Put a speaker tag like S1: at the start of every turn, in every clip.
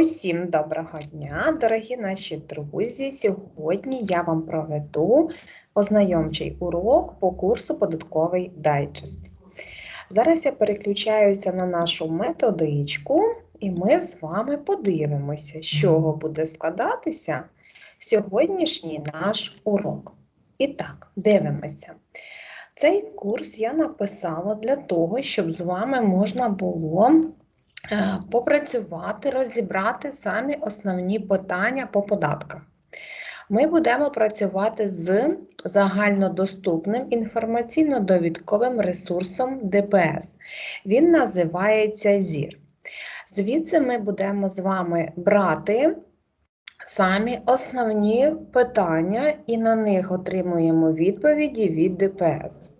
S1: Усім доброго дня, дорогі наші друзі. Сьогодні я вам проведу ознайомчий урок по курсу Податковий дайджест. Зараз я переключаюся на нашу методичку, і ми з вами подивимося, з чого буде складатися сьогоднішній наш урок. І так, дивимося. Цей курс я написала для того, щоб з вами можна було попрацювати, розібрати самі основні питання по податках. Ми будемо працювати з загальнодоступним інформаційно-довідковим ресурсом ДПС. Він називається ЗІР. Звідси ми будемо з вами брати самі основні питання і на них отримуємо відповіді від ДПС.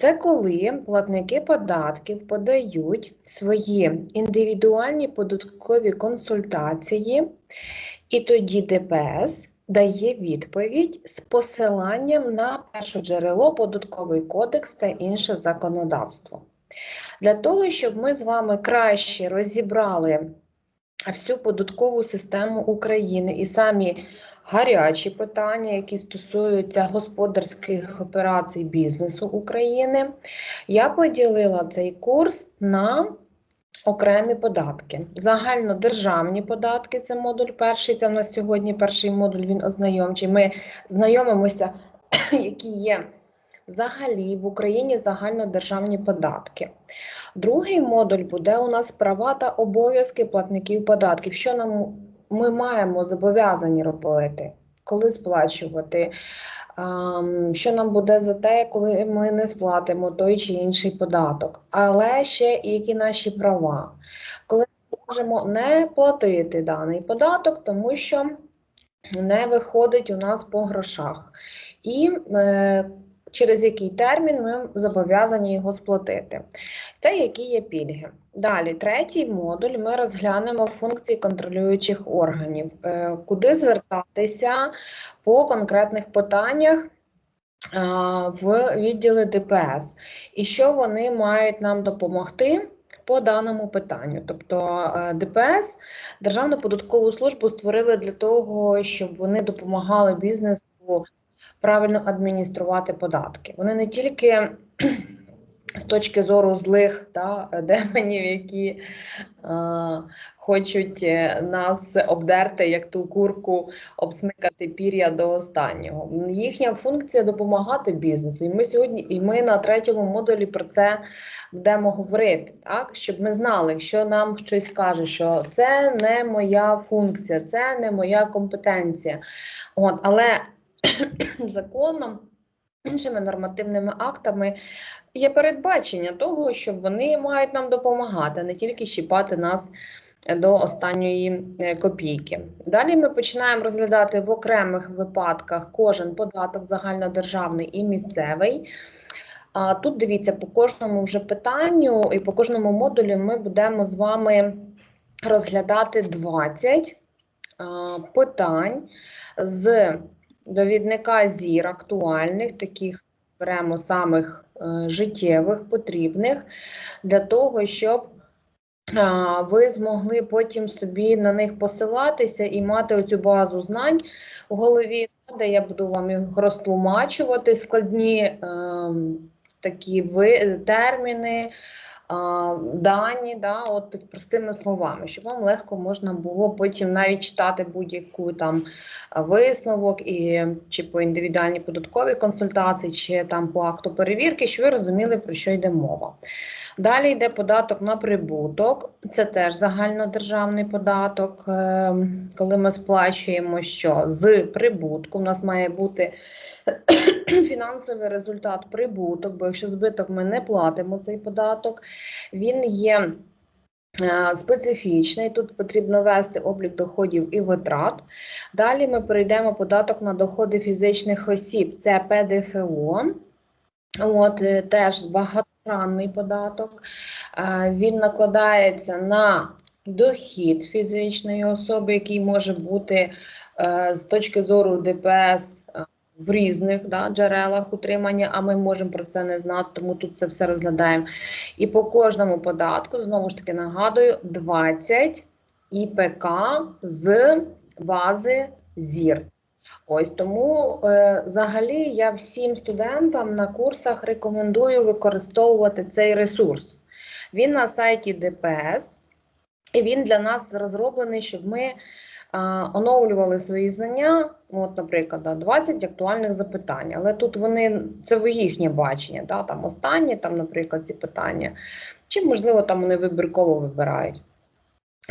S1: Це коли платники податків подають свої індивідуальні податкові консультації, і тоді ДПС дає відповідь з посиланням на перше джерело податковий кодекс та інше законодавство. Для того, щоб ми з вами краще розібрали всю податкову систему України і самі гарячі питання, які стосуються господарських операцій бізнесу України, я поділила цей курс на окремі податки. Загальнодержавні податки це модуль перший. Це в нас сьогодні перший модуль, він ознайомчий. Ми знайомимося, які є взагалі в Україні загальнодержавні податки. Другий модуль буде у нас права та обов'язки платників податків. Що нам ми маємо зобов'язані робити, коли сплачувати? Що нам буде за те, коли ми не сплатимо той чи інший податок, але ще і які наші права, коли ми можемо не платити даний податок, тому що не виходить у нас по грошах. І е, через який термін ми зобов'язані його сплатити, та які є пільги. Далі, третій модуль, ми розглянемо функції контролюючих органів, е, куди звертатися по конкретних питаннях. В відділи ДПС, і що вони мають нам допомогти по даному питанню. Тобто е, ДПС, Державну податкову службу створили для того, щоб вони допомагали бізнесу правильно адмініструвати податки. Вони не тільки з точки зору злих та, демонів, які е, хочуть е, нас обдерти, як ту курку, обсмикати пір'я до останнього. Їхня функція допомагати бізнесу. І ми сьогодні, і ми на третьому модулі про це будемо говорити, так щоб ми знали, що нам щось каже, що це не моя функція, це не моя компетенція. От, Але законом, іншими нормативними актами є передбачення того, що вони мають нам допомагати, а не тільки щіпати нас до останньої е, копійки. Далі ми починаємо розглядати в окремих випадках кожен податок загальнодержавний і місцевий. А тут дивіться, по кожному вже питанню і по кожному модулю ми будемо з вами розглядати 20 питань з довідника зір актуальних, таких беремо самих е, життєвих, потрібних, для того, щоб ви змогли потім собі на них посилатися і мати оцю базу знань в голові, де я буду вам їх розтлумачувати складні е, такі ви, терміни дані, да, от простими словами, щоб вам легко можна було потім навіть читати будь-яку там висновок і чи по індивідуальній податковій консультації, чи там по акту перевірки, щоб ви розуміли, про що йде мова. Далі йде податок на прибуток, це теж загальнодержавний податок, ем, коли ми сплачуємо що з прибутку. У нас має бути фінансовий результат прибуток, бо якщо збиток ми не платимо цей податок, він є. Е, специфічний, тут потрібно ввести облік доходів і витрат. Далі ми перейдемо податок на доходи фізичних осіб, це ПДФО. От, е, Теж багатогранний податок. Е, він накладається на дохід фізичної особи, який може бути з точки зору ДПС в різних да, джерелах утримання, а ми можемо про це не знати, тому тут це все розглядаємо. І по кожному податку, знову ж таки, нагадую, 20 ІПК з бази ЗІР. Ось тому е, взагалі я всім студентам на курсах рекомендую використовувати цей ресурс. Він на сайті ДПС, і він для нас розроблений, щоб ми е, оновлювали свої знання. От, наприклад, да, 20 актуальних запитань. Але тут вони це їхнє бачення, да, там останні, там, наприклад, ці питання. Чи, можливо, там вони вибірково вибирають.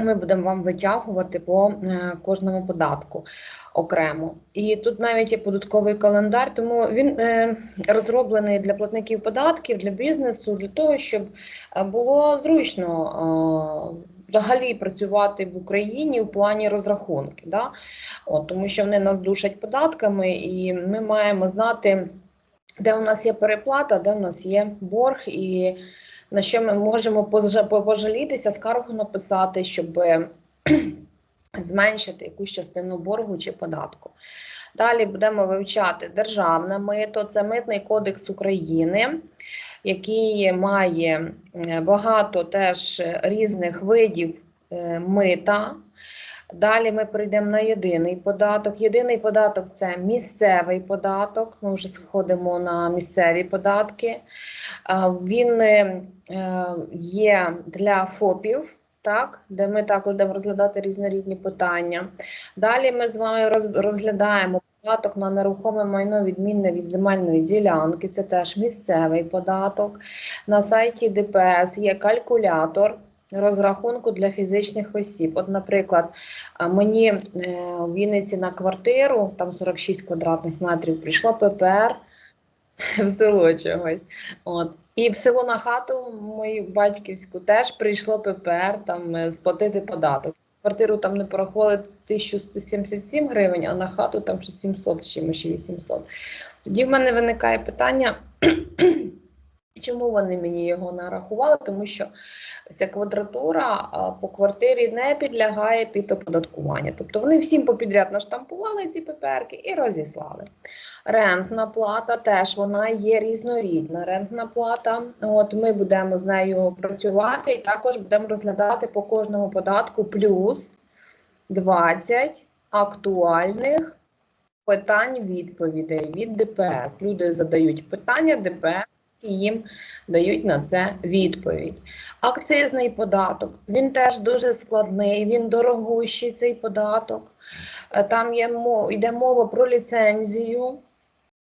S1: Ми будемо вам витягувати по е, кожному податку окремо. І тут навіть є податковий календар, тому він е, розроблений для платників податків, для бізнесу, для того, щоб е, було зручно взагалі працювати в Україні у плані розрахунків. Да? От, тому що вони нас душать податками, і ми маємо знати, де у нас є переплата, де у нас є борг. і на що ми можемо пожа- пожалітися, скаргу написати, щоб зменшити якусь частину боргу чи податку. Далі будемо вивчати державне мито, це Митний кодекс України, який має е, багато теж різних видів е, мита. Далі ми перейдемо на єдиний податок. Єдиний податок це місцевий податок. Ми вже сходимо на місцеві податки. Він е, е, є для ФОПів, так, де ми також будемо розглядати різнорідні питання. Далі ми з вами розглядаємо податок на нерухоме майно відмінне від земельної ділянки. Це теж місцевий податок. На сайті ДПС є калькулятор. Розрахунку для фізичних осіб. От, наприклад, мені е, в Вінниці на квартиру, там 46 квадратних метрів, прийшло ППР в село чогось. От. І в село на хату мою батьківську теж прийшло ППР там е, сплатити податок. Квартиру там не порахували 1177 гривень, а на хату там щось 700 з чимось чи 800. Тоді в мене виникає питання, чому вони мені його нарахували? Тому що ця квадратура по квартирі не підлягає під оподаткування. Тобто вони всім попідряд наштампували ці пеперки і розіслали. Рентна плата теж вона є різнорідна. Рентна плата, от ми будемо з нею працювати і також будемо розглядати по кожному податку плюс 20 актуальних питань відповідей від ДПС. Люди задають питання ДПС і їм дають на це відповідь. Акцизний податок він теж дуже складний, він дорогущий цей податок. Е, Там є йде мова про ліцензію,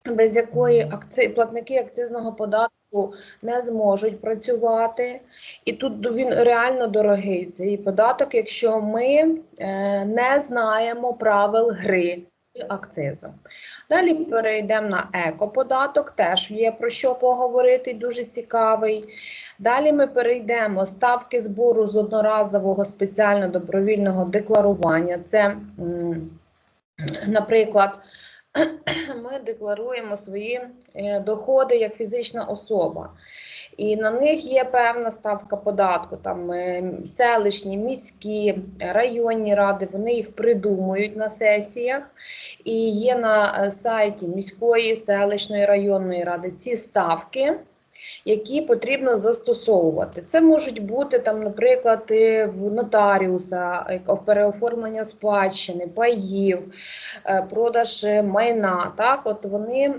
S1: без якої акци... платники акцизного податку не зможуть працювати. І тут він реально дорогий цей податок, якщо ми е, не знаємо правил гри акцизу. Далі перейдемо на екоподаток, теж є про що поговорити, дуже цікавий. Далі ми перейдемо ставки збору з одноразового спеціально добровільного декларування. Це, наприклад, ми декларуємо свої е, доходи як фізична особа. І на них є певна ставка податку. Там е, селищні, міські, районні ради, вони їх придумують на сесіях. І є на е, сайті міської, селищної, районної ради ці ставки, які потрібно застосовувати. Це можуть бути там, наприклад, в нотаріуса, е, переоформлення спадщини, паїв, е, продаж майна. Так, от вони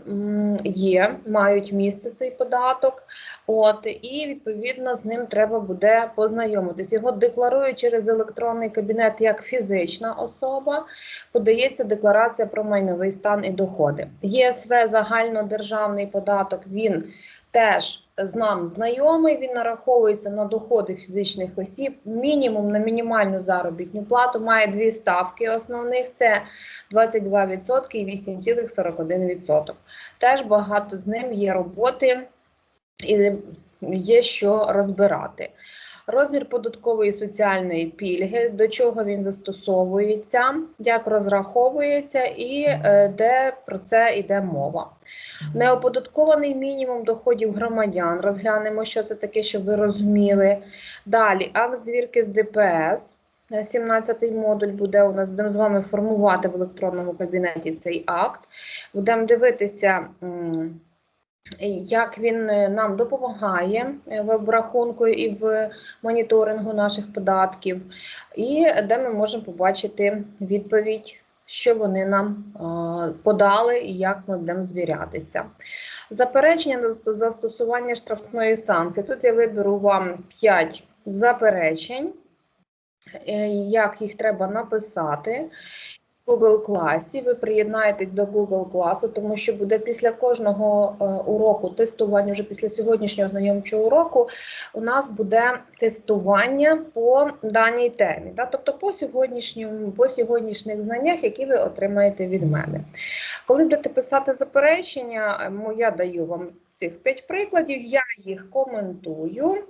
S1: є, мають місце цей податок. От і відповідно з ним треба буде познайомитись. Його декларують через електронний кабінет як фізична особа. Подається декларація про майновий стан і доходи. ЄСВ загальнодержавний податок. Він теж з нам знайомий. Він нараховується на доходи фізичних осіб. Мінімум на мінімальну заробітну плату має дві ставки. Основних це 22% і 8,41%. Теж багато з ним є роботи і є що розбирати. Розмір податкової і соціальної пільги, до чого він застосовується, як розраховується і е, де про це йде мова. Неоподаткований мінімум доходів громадян. Розглянемо, що це таке, щоб ви розуміли. Далі акт звірки з ДПС. 17-й модуль буде у нас. Будемо з вами формувати в електронному кабінеті цей акт. Будемо дивитися. Як він е, нам допомагає е, в обрахунку і в моніторингу наших податків, і де ми можемо побачити відповідь, що вони нам е, подали і як ми будемо звірятися. Заперечення на застосування штрафної санкції. Тут я виберу вам 5 заперечень, як їх треба написати. Google класі ви приєднаєтесь до Google класу, тому що буде після кожного е, уроку тестування, вже після сьогоднішнього знайомчого уроку, у нас буде тестування по даній темі, да? тобто по по сьогоднішніх знаннях, які ви отримаєте від мене. Коли будете писати заперечення, е, я даю вам цих 5 прикладів, я їх коментую,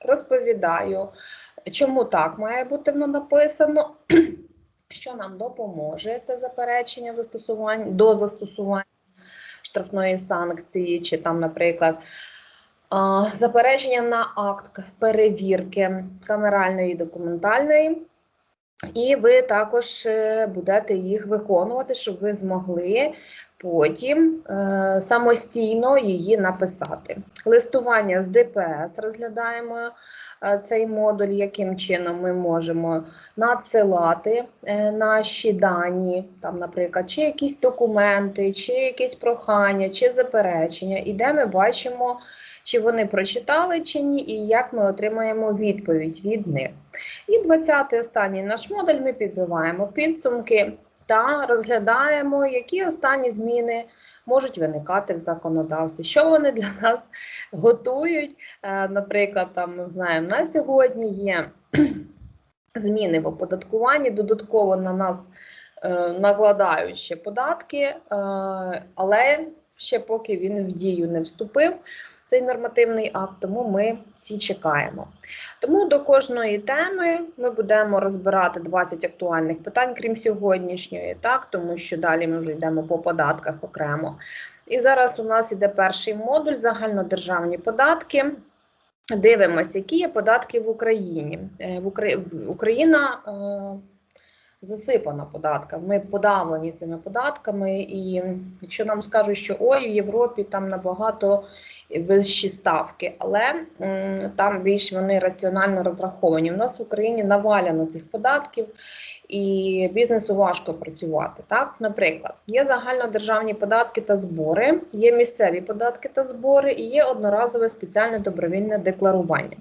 S1: розповідаю, чому так має бути написано. Що нам допоможе це заперечення в до застосування штрафної санкції, чи там, наприклад, заперечення на акт перевірки камеральної і документальної, і ви також е, будете їх виконувати, щоб ви змогли потім е, самостійно її написати. Листування з ДПС розглядаємо е, цей модуль, яким чином ми можемо надсилати е, наші дані, там, наприклад, чи якісь документи, чи якісь прохання, чи заперечення, і де ми бачимо, чи вони прочитали чи ні, і як ми отримаємо відповідь від них. І 20-й останній наш модуль ми підбиваємо підсумки та розглядаємо, які останні зміни можуть виникати в законодавстві, що вони для нас готують. Е, Наприклад, там ми знаємо, на сьогодні є зміни в оподаткуванні, додатково на нас е, накладають ще податки, е, але ще поки він в дію не вступив. Цей нормативний акт, тому ми всі чекаємо. Тому до кожної теми ми будемо розбирати 20 актуальних питань, крім сьогоднішньої, так тому що далі ми вже йдемо по податках окремо. І зараз у нас іде перший модуль загальнодержавні податки. Дивимося, які є податки в Україні. Е, Україна е, засипана податками. Ми подавлені цими податками, і якщо нам скажуть, що ой, в Європі там набагато вищі ставки, але там більш вони раціонально розраховані. У нас в Україні наваляно цих податків, і бізнесу важко працювати. Так, наприклад, є загальнодержавні податки та збори, є місцеві податки та збори, і є одноразове спеціальне добровільне декларування.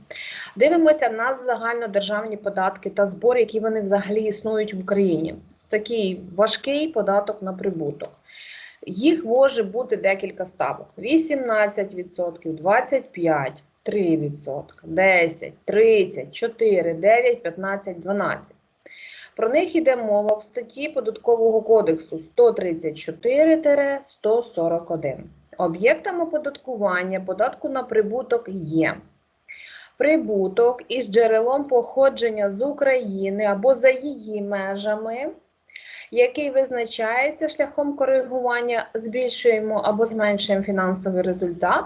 S1: Дивимося на загальнодержавні податки та збори, які вони взагалі існують в Україні. Такий важкий податок на прибуток. Їх може бути декілька ставок: 18%, 25%, 3%, 10%, 30%, 4%, 9%, 15%, 12%. Про них йде мова в статті Податкового кодексу 134-141. Об'єктами оподаткування податку на прибуток є прибуток із джерелом походження з України або за її межами, який визначається шляхом коригування, збільшуємо або зменшуємо фінансовий результат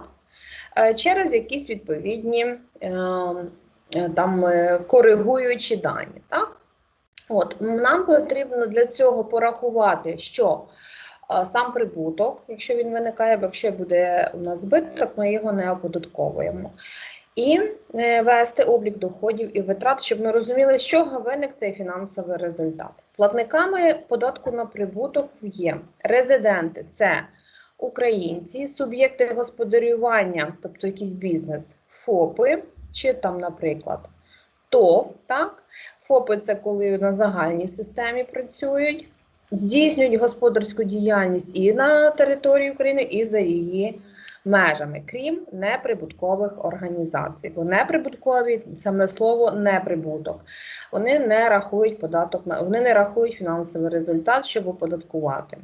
S1: е, через якісь відповідні е, е, там е, коригуючі дані. Так? От, нам потрібно для цього порахувати, що е, сам прибуток, якщо він виникає, бо якщо буде у нас збиток, ми його не оподатковуємо. І е, вести облік доходів і витрат, щоб ми розуміли, з чого виник цей фінансовий результат. Платниками податку на прибуток є резиденти, це українці, суб'єкти господарювання, тобто якийсь бізнес, ФОПи, чи там, наприклад, ТОВ, так? ФОПи це коли на загальній системі працюють, здійснюють господарську діяльність і на території України, і за її межами, крім неприбуткових організацій. Бо неприбуткові саме слово неприбуток. Вони не рахують податок вони не рахують фінансовий результат, щоб оподаткувати.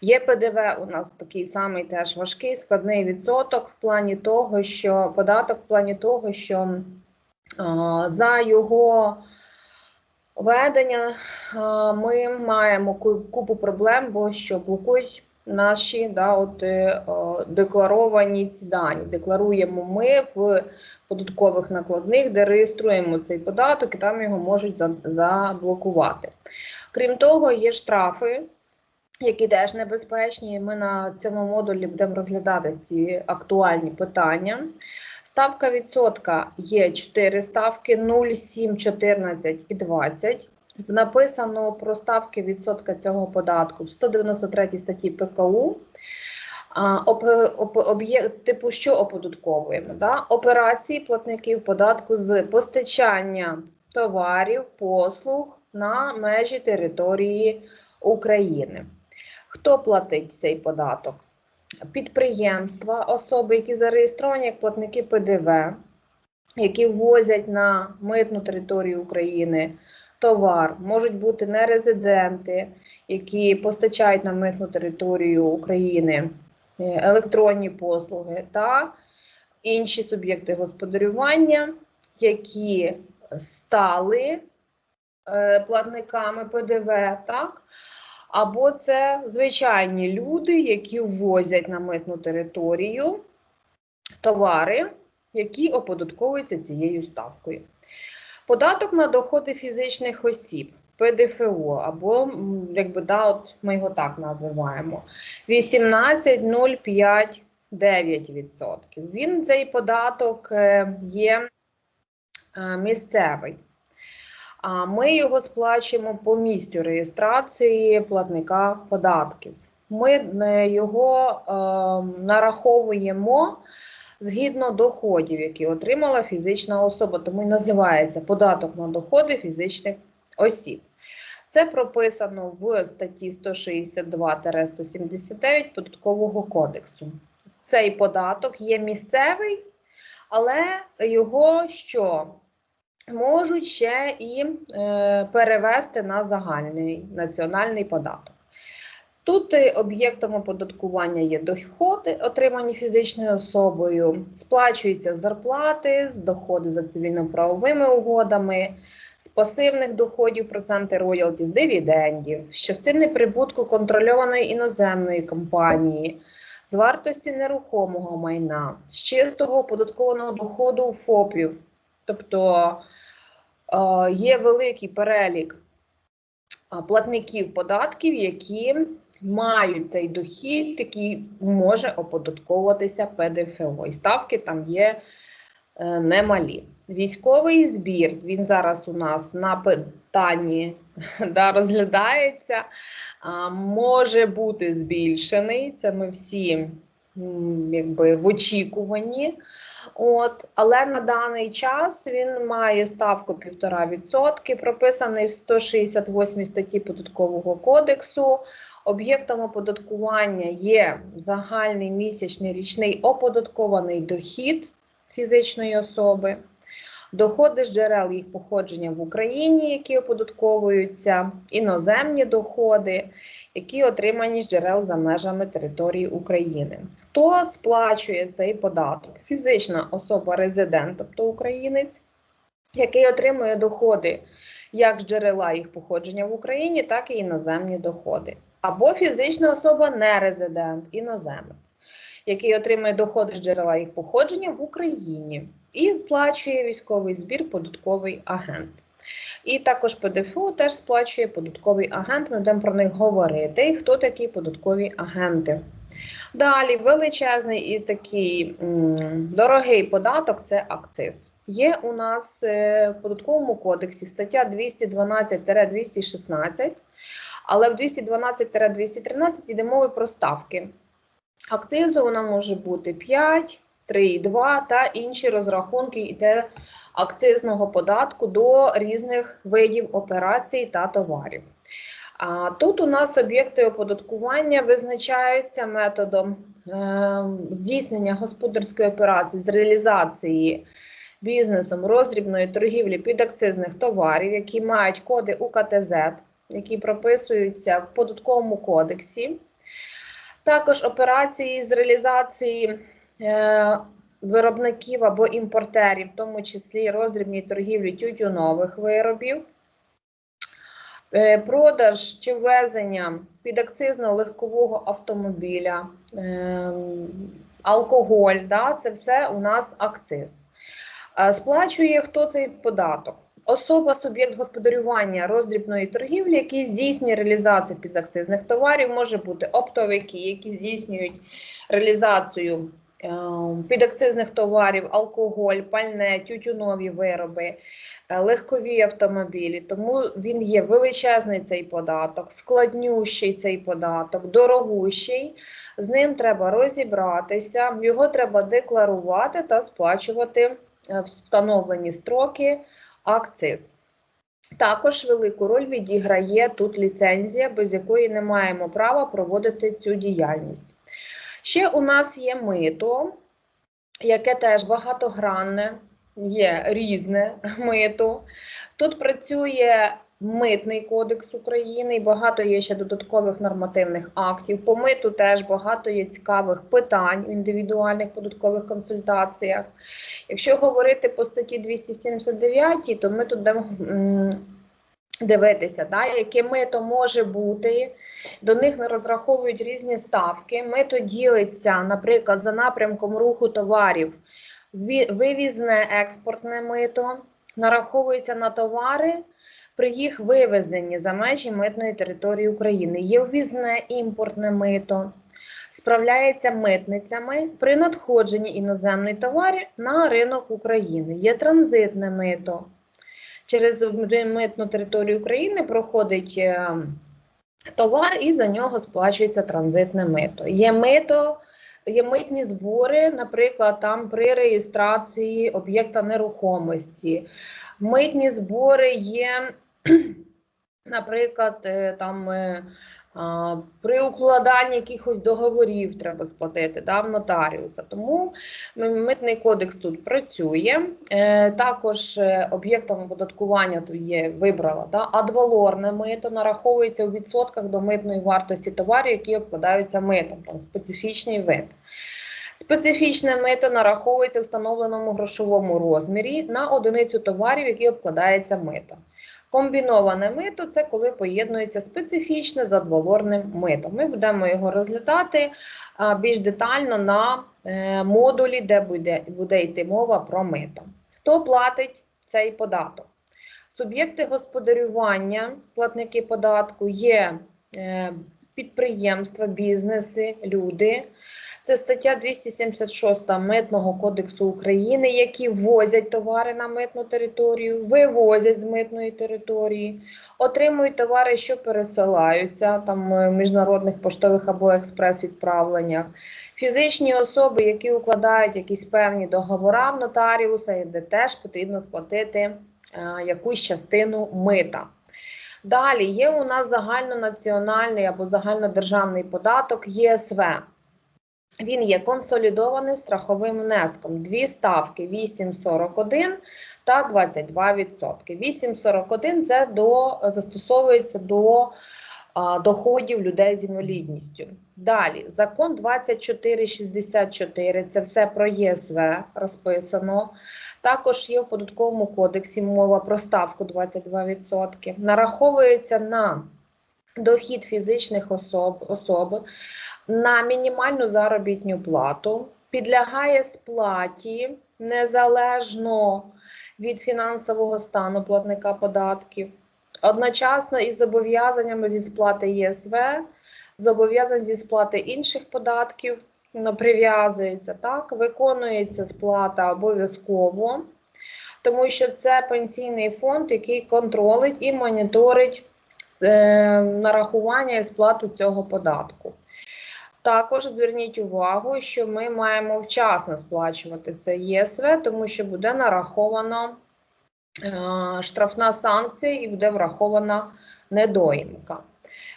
S1: Є ПДВ у нас такий самий теж важкий складний відсоток в плані того, що податок в плані того, що за його ведення ми маємо купу проблем, бо що блокують наші да, от, е, декларовані ці дані. Декларуємо ми в податкових накладних, де реєструємо цей податок, і там його можуть заблокувати. Крім того, є штрафи які теж небезпечні. Ми на цьому модулі будемо розглядати ці актуальні питання. Ставка відсотка є 4 ставки: 0, 7, 14 і 20. Написано про ставки відсотка цього податку в 193 статті ПКУ. Типу, що оподатковуємо? Да? Операції платників податку з постачання товарів, послуг на межі території України. Хто платить цей податок? Підприємства, особи, які зареєстровані як платники ПДВ, які ввозять на митну територію України товар, можуть бути нерезиденти, які постачають на митну територію України е, електронні послуги та інші суб'єкти господарювання, які стали е, платниками ПДВ, так? Або це звичайні люди, які ввозять на митну територію товари, які оподатковуються цією ставкою. Податок на доходи фізичних осіб. ПДФО, або якби да, от ми його так називаємо 18,059%. Він цей податок е, є е, місцевий. А ми його сплачуємо по місцю реєстрації платника податків. Ми е, його е, нараховуємо згідно доходів, які отримала фізична особа, тому і називається податок на доходи фізичних осіб. Це прописано в статті 162-179 Податкового кодексу. Цей податок є місцевий, але його що? Можуть ще і е, перевести на загальний національний податок. Тут е, об'єктом оподаткування є доходи, отримані фізичною особою, сплачуються зарплати, з доходи за цивільно-правовими угодами, з пасивних доходів, проценти роялті, з дивідендів, з частини прибутку контрольованої іноземної компанії, з вартості нерухомого майна, з чистого оподаткованого доходу ФОПів. Тобто е, є великий перелік платників податків, які мають цей дохід, який може оподатковуватися ПДФО. І ставки там є е, немалі. Військовий збір, він зараз у нас на питанні да, розглядається, а, може бути збільшений. Це ми всі якби в очікуванні. От, але на даний час він має ставку 1,5%, прописаний в 168 статті Податкового кодексу. Об'єктом оподаткування є загальний місячний річний оподаткований дохід фізичної особи, доходи з джерел їх походження в Україні, які оподатковуються, іноземні доходи, які отримані з джерел за межами території України. Хто сплачує цей податок? Фізична особа резидент, тобто українець, який отримує доходи як з джерела їх походження в Україні, так і іноземні доходи. Або фізична особа нерезидент, іноземець, який отримує доходи з джерела їх походження в Україні і сплачує військовий збір податковий агент. І також ПДФО теж сплачує податковий агент. Ми будемо про них говорити. Хто такі податкові агенти? Далі величезний і такий дорогий податок це акциз. Є у нас е, в податковому кодексі стаття 212-216, але в 212-213 йде мови про ставки. Акцизу вона може бути 5, 3,2 та інші розрахунки йде акцизного податку до різних видів операцій та товарів. Тут у нас об'єкти оподаткування визначаються методом е, здійснення господарської операції з реалізації бізнесом роздрібної торгівлі підакцизних товарів, які мають коди УКТЗ, які прописуються в податковому кодексі. Також операції з реалізації виробників або імпортерів, в тому числі роздрібній торгівлі тютюнових виробів, е, продаж чи ввезення підакцизного легкового автомобіля, е, алкоголь, да, це все у нас акциз. Е, Сплачує хто цей податок? Особа, суб'єкт господарювання роздрібної торгівлі, який здійснює реалізацію підакцизних товарів, може бути оптовики, які здійснюють реалізацію е, підакцизних товарів, алкоголь, пальне, тютюнові вироби, е, легкові автомобілі. Тому він є величезний цей податок, складнющий цей податок, дорогущий. З ним треба розібратися, його треба декларувати та сплачувати е, в встановлені строки акциз. Також велику роль відіграє тут ліцензія, без якої не маємо права проводити цю діяльність. Ще у нас є мито, яке теж багатогранне, є різне мито. Тут працює Митний кодекс України і багато є ще додаткових нормативних актів. По миту теж багато є цікавих питань в індивідуальних податкових консультаціях. Якщо говорити по статті 279, то ми тут дивитися, да, яке мито може бути. До них не розраховують різні ставки. Мито ділиться, наприклад, за напрямком руху товарів. Вивізне експортне мито нараховується на товари при їх вивезенні за межі митної території України. Є ввізне імпортне мито, справляється митницями при надходженні іноземної товари на ринок України. Є транзитне мито. Через митну територію України проходить е, товар і за нього сплачується транзитне мито. Є мито, є митні збори, наприклад, там при реєстрації об'єкта нерухомості. Митні збори є, наприклад, е, там е, при укладанні якихось договорів треба сплатити да, в нотаріуса. Тому митний кодекс тут працює. Е, Також е, об'єктом оподаткування є вибрала да, адвалорне мито, нараховується у відсотках до митної вартості товарів, які обкладаються митом, там специфічний вид. Специфічне мито нараховується в встановленому грошовому розмірі на одиницю товарів, які обкладається мито. Комбіноване мито це коли поєднується специфічне з адвалорним митом. Ми будемо його розглядати більш детально на е, модулі, де буде, буде йти мова про мито. Хто платить цей податок? Суб'єкти господарювання, платники податку є е, підприємства, бізнеси, люди. Це стаття 276 Митного кодексу України, які ввозять товари на митну територію, вивозять з митної території, отримують товари, що пересилаються там е, в міжнародних поштових або експрес-відправленнях. Фізичні особи, які укладають якісь певні договори в нотаріуса, де теж потрібно сплатити е, якусь частину мита. Далі є у нас загальнонаціональний або загальнодержавний податок ЄСВ. Він є консолідований страховим внеском. Дві ставки 8,41 та 22%. 8,41 це до, застосовується до а, доходів людей з інвалідністю. Далі, закон 2464, це все про ЄСВ розписано. Також є в податковому кодексі мова про ставку 22%. Нараховується на дохід фізичних особ, особ на мінімальну заробітну плату, підлягає сплаті незалежно від фінансового стану платника податків, одночасно із зобов'язаннями зі сплати ЄСВ, зобов'язань зі сплати інших податків прив'язується, так, виконується сплата обов'язково, тому що це пенсійний фонд, який контролить і моніторить е, нарахування і сплату цього податку. Також зверніть увагу, що ми маємо вчасно сплачувати це ЄСВ, тому що буде нарахована е, штрафна санкція і буде врахована недоїмка.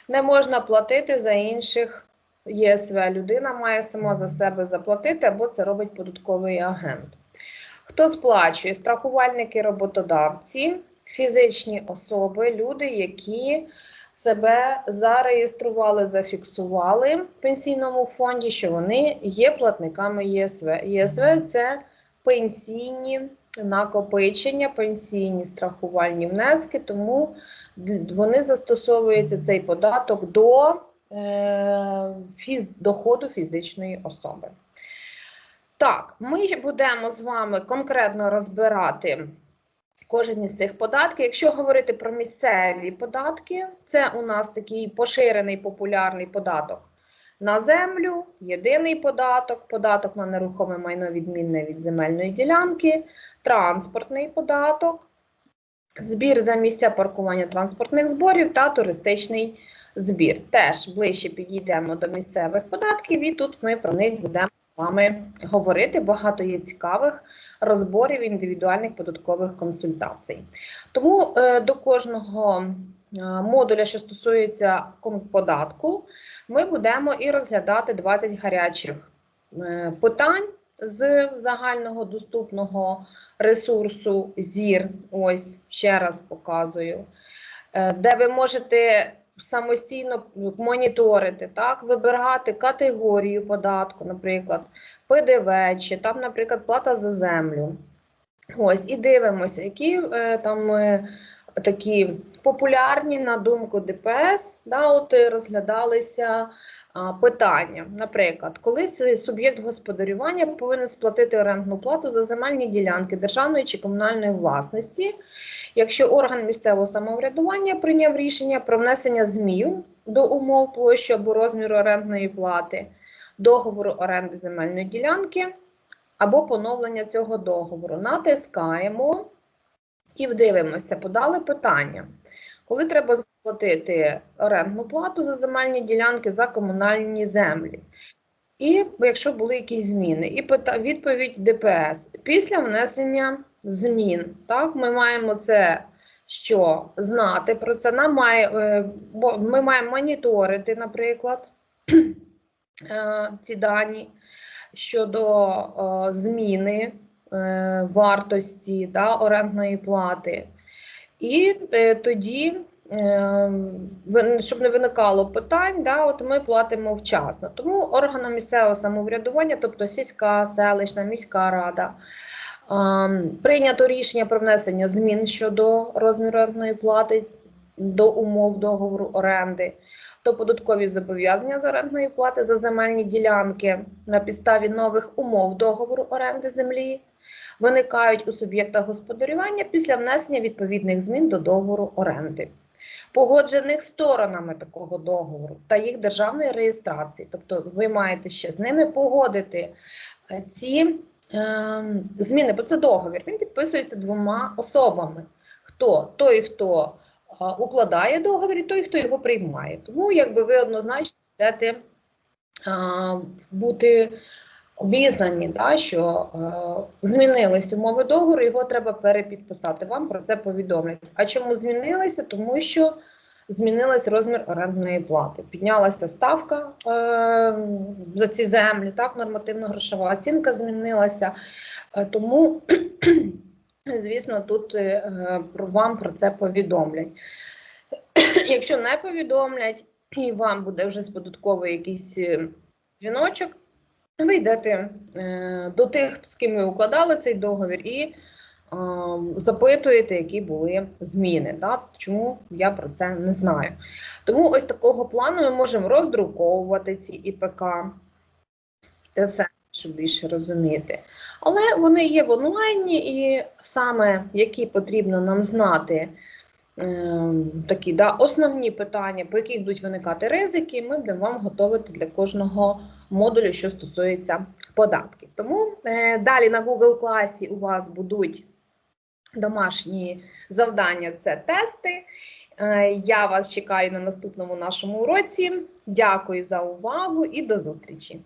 S1: Не можна платити за інших ЄСВ. Людина має сама за себе заплатити, або це робить податковий агент. Хто сплачує? Страхувальники, роботодавці, фізичні особи, люди, які себе зареєстрували, зафіксували в пенсійному фонді, що вони є платниками ЄСВ. ЄСВ це пенсійні накопичення, пенсійні страхувальні внески, тому вони застосовуються цей податок до фіз, доходу фізичної особи. Так, ми будемо з вами конкретно розбирати кожен із цих податків. Якщо говорити про місцеві податки, це у нас такий поширений популярний податок на землю, єдиний податок, податок на нерухоме майно відмінне від земельної ділянки, транспортний податок, збір за місця паркування транспортних зборів та туристичний збір. Теж ближче підійдемо до місцевих податків, і тут ми про них будемо з вами говорити. Багато є цікавих розборів індивідуальних податкових консультацій. Тому е, до кожного е, модуля, що стосується податку, ми будемо і розглядати 20 гарячих е, питань з загального доступного ресурсу ЗІР. Ось ще раз показую, де ви можете самостійно моніторити, так, вибирати категорію податку, наприклад, ПДВ, чи там, наприклад, плата за землю. Ось і дивимося, які е, там е, такі популярні на думку ДПС, да, от е, розглядалися питання. Наприклад, коли суб'єкт господарювання повинен сплатити орендну плату за земельні ділянки державної чи комунальної власності, якщо орган місцевого самоврядування прийняв рішення про внесення змін до умов площі або розміру орендної плати, договору оренди земельної ділянки або поновлення цього договору. Натискаємо і дивимося, подали питання. Коли треба заплатити орендну плату за земельні ділянки за комунальні землі? І якщо були якісь зміни, і відповідь ДПС після внесення змін, так ми маємо це що знати про це. Нам має, е, бо ми маємо моніторити, наприклад, е, ці дані щодо зміни е, вартості да, орендної плати. І тоді, щоб не виникало питань, да, от ми платимо вчасно. Тому органам місцевого самоврядування, тобто сільська, селищна, міська рада, е, прийнято рішення про внесення змін щодо розміру орендної плати до умов договору оренди то податкові зобов'язання з орендної плати за земельні ділянки на підставі нових умов договору оренди землі виникають у суб'єкта господарювання після внесення відповідних змін до договору оренди, погоджених сторонами такого договору та їх державної реєстрації. Тобто ви маєте ще з ними погодити е, ці е, зміни, бо це договір. Він підписується двома особами. Хто? Той, хто а, укладає договір, і той, хто його приймає. Тому якби ви однозначно будете а, бути обізнані, да, що е, змінились умови договору, його треба перепідписати. Вам про це повідомлять. А чому змінилися? Тому що змінилась розмір орендної плати. Піднялася ставка е, за ці землі, так, нормативно-грошова оцінка змінилася. Е, тому Звісно, тут е, вам про це повідомлять. Якщо не повідомлять, і вам буде вже з податкової якийсь е, дзвіночок, ви йдете е, до тих, з ким ви укладали цей договір, і е, запитуєте, які були зміни. Да? Чому я про це не знаю. Тому ось такого плану ми можемо роздруковувати ці ІПК. Те саме, щоб більше розуміти. Але вони є в онлайні, і саме які потрібно нам знати е, такі да, основні питання, по яких будуть виникати ризики, ми будемо вам готувати для кожного модулю, що стосується податків. Тому е, далі на Google класі у вас будуть домашні завдання, це тести. Е, я вас чекаю на наступному нашому уроці. Дякую за увагу і до зустрічі!